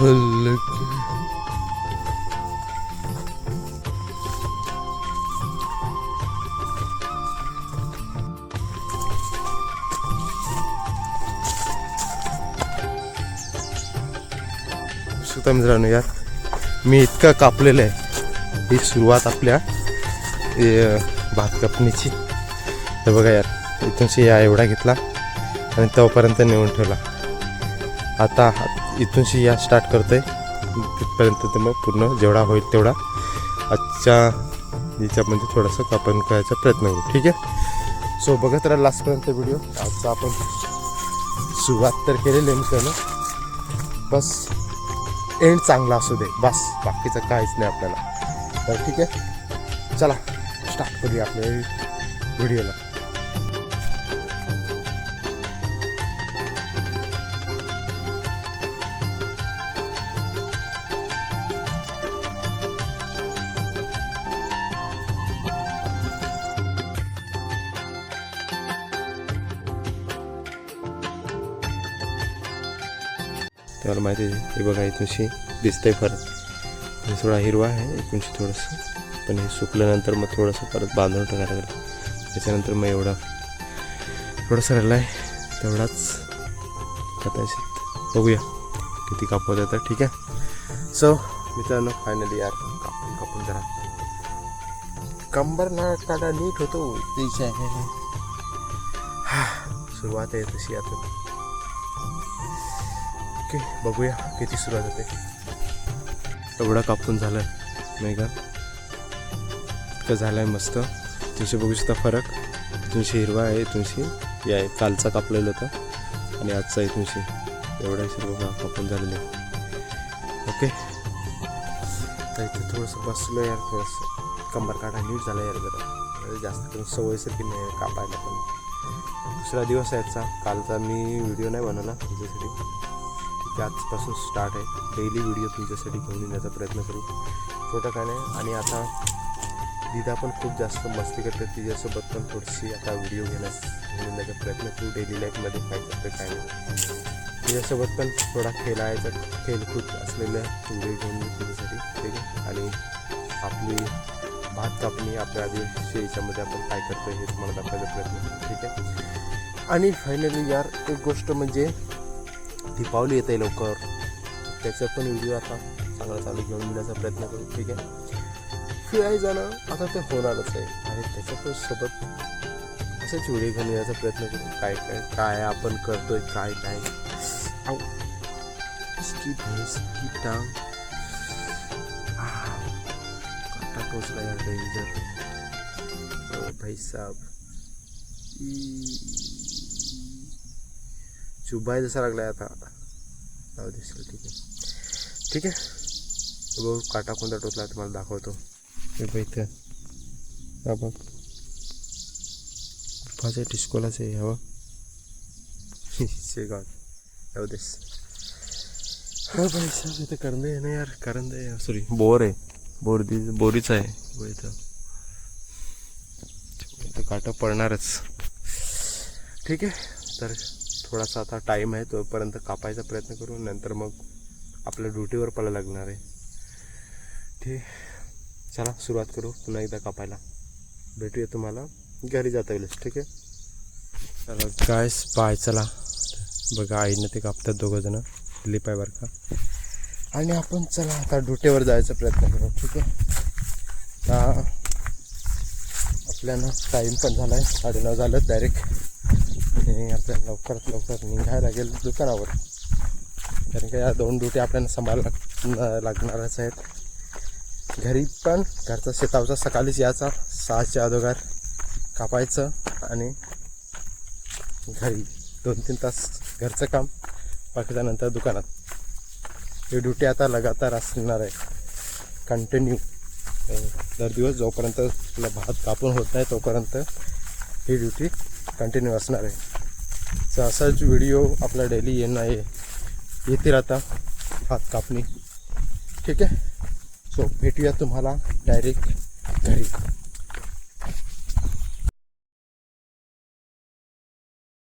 फुल सुद्धा मित्रांनो यार मी इतकं कापलेलं आहे. ही सुरुवात आपल्या भात कापणीची. हे बघा यार इथूनशी या एवढा घेतला आणि तोपर्यंत नेऊन ठेवला. आता इथून या स्टार्ट करतोय. तिथपर्यंत ते मग पूर्ण जेवढा होईल तेवढा. आजच्या याच्यामध्ये थोडंसं कापण करायचा प्रयत्न करू. ठीक आहे? सो बघत राहा लास्टपर्यंत व्हिडिओ आजचा आपण सुरुवात तर केलेली आहे मित्रांनो बस एंड चांगला असू दे. बस बाकीचं काहीच नाही आपल्याला. तर ठीक आहे? चला स्टार्ट करूया आपल्या व्हिडिओला तुम्हाला माहिती आहे. हे बघा इथूनशी दिसतंय फरक हे थोडा हिरवा आहे इथूनशी थोडंसं. पण हे सुकल्यानंतर मग थोडंसं परत बांधून टाकायला लागलं. त्याच्यानंतर मग एवढा थोडंसं राहिला आहे तेवढाच कदाचित बघूया किती कापवत येतं ठीक आहे? सो मित्रांनो फायनली यार कापून कापून जरा कंबर ना काढा नीट होतो तेच आहे सुरुवात आहे तशी आता. ओके बघूया किती सुरुवात होते एवढं कापून झालं नाही का? इतकं झालं आहे मस्त. तुमचे बघू शकता फरक. इथूनशी हिरवा आहे इथूनशी या आहे कालचा कापलेलं होतं. आणि आजचा इथूनशी एवढा सर्व का कापून झालेलं आहे. ओके. तर इथे थोडंसं बसलं यार थोडंसं कंबर काढा नीट झाला यार जरा. जास्त करून सवयसारखी नाही आहे कापायला पण. दुसरा दिवस आहे आजचा. कालचा मी व्हिडिओ नाही बनवला तुमच्यासाठी की आजपासून स्टार्ट आहे. डेली व्हिडिओ तुमच्यासाठी घेऊन येण्याचा प्रयत्न करू. छोटं काय नाही. आणि आता दिदा पण खूप जास्त मस्ती करते. तिच्यासोबत पण थोडीशी आता व्हिडिओ घेण्यास घेऊन येण्याचा प्रयत्न करू. डेली लाईफमध्ये काय करते काय नाही. तिच्यासोबत पण थोडा खेळायचा खेळकूद असलेल्या व्हिडिओ घेऊन तुझ्यासाठी. ठीक आहे? आणि आपली भात कापणी आपल्या आदिवासी याच्यामध्ये आपण काय करतो हे तुम्हाला दाखवायचा प्रयत्न ठीक आहे? आणि फायनली यार एक गोष्ट म्हणजे दीपावली येते लवकर. त्याचा पण व्हिडिओ आता चांगला चालू घेऊन येण्याचा प्रयत्न करू. ठीक आहे? फिरायला जाणं आता ते होणारच आहे. आणि त्याच्यातच सोबत असंच व्हिडिओ घेऊन येण्याचा प्रयत्न करू. काय काय काय आपण करतोय काय काय आऊ. इसकी की टांग काटा टोचला यार डेंजर भाई साहब. चुबाय जसा लागलाय आता. जाऊ दिसेल ठीक आहे. ठीक आहे? बघू काटा कोणता टोचला तुम्हाला दाखवतो. हे बघ इथं. हा बघ. फाचे टिस्कोलाच आहे हवा शेगाव जाऊ देस हा भाई साहेब इथं करंदे आहे ना यार करंदे सॉरी बोर आहे. बोर दि बोरीच आहे. बघ इथं. इथं काटा पडणारच. ठीक आहे? तर थोडासा आता टाईम आहे तोपर्यंत कापायचा प्रयत्न करू नंतर मग आपल्या ड्युटीवर पळायला लागणार आहे. ठीक चला सुरुवात करू पुन्हा एकदा कापायला. भेटूया तुम्हाला. घरी जाता येईलच ठीक आहे? चला काय पाय चला. बघा आईनं ते कापतात दोघं जण. लिप आहे बरं का? आणि आपण चला आता ड्युटीवर जायचा प्रयत्न करू. ठीक आहे? आता टाईम पण झाला आहे साडेनऊ झालं डायरेक्ट आणि आपल्याला लवकरात लवकर निघायला लागेल दुकानावर. कारण का या दोन ड्युटी आपल्याला सांभाळायला लागणारच आहेत. घरी पण घरचा शेतावचा सकाळीच यायचा. सहाच्या अगोदर कापायचं आणि घरी दोन तीन तास घरचं काम बाकीच्यानंतर दुकानात. ही ड्युटी आता लगातार असणार आहे. कंटिन्यू दर दिवस जोपर्यंत आपला भात कापून होत नाही तोपर्यंत ही ड्युटी कंटिन्यू असणार आहे. तर असाच व्हिडिओ आपला डेली येणं आहे. येते राहता भात कापणी. ठीक आहे? सो भेटूया तुम्हाला डायरेक्ट घरी.